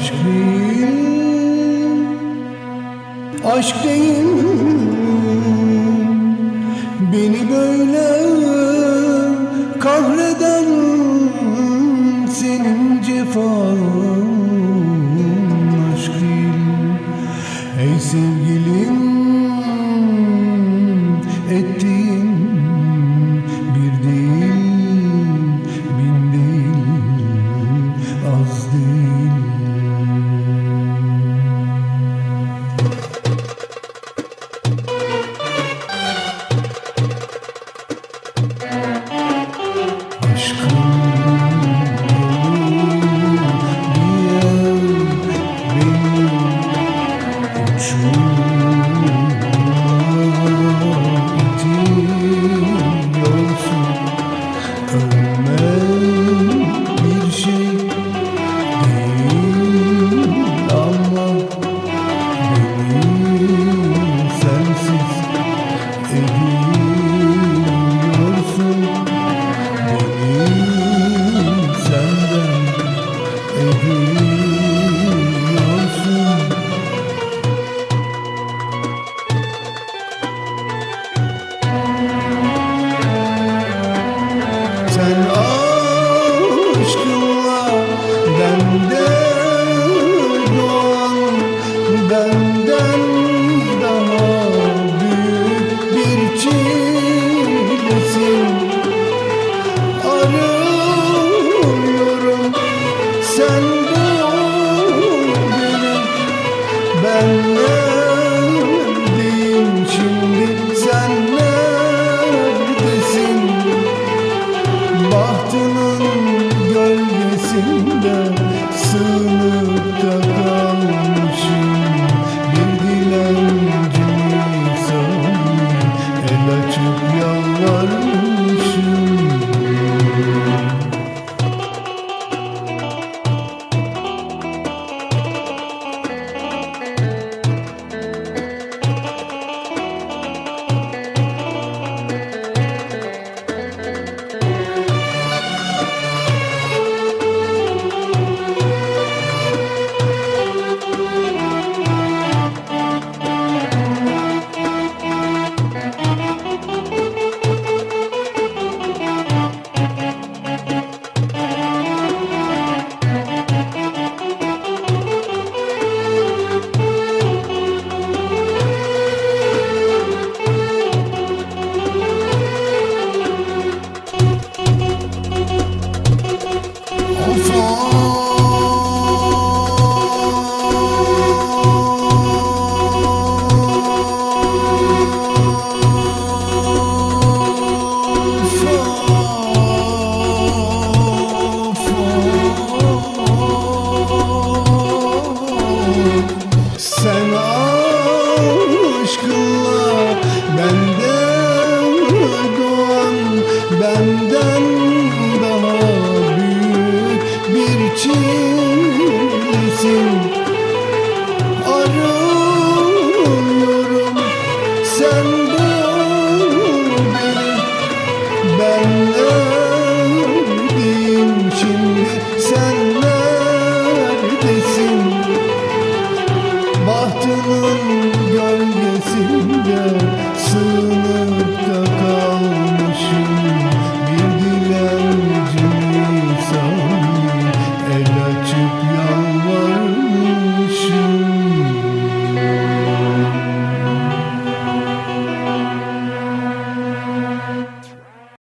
aşk değil Aşk değil. Beni böyle kahreden senin cefan aşk değil. Ey sevgilim misin? Arı Sen aşkınla benden doğan Benden daha büyük bir çilesin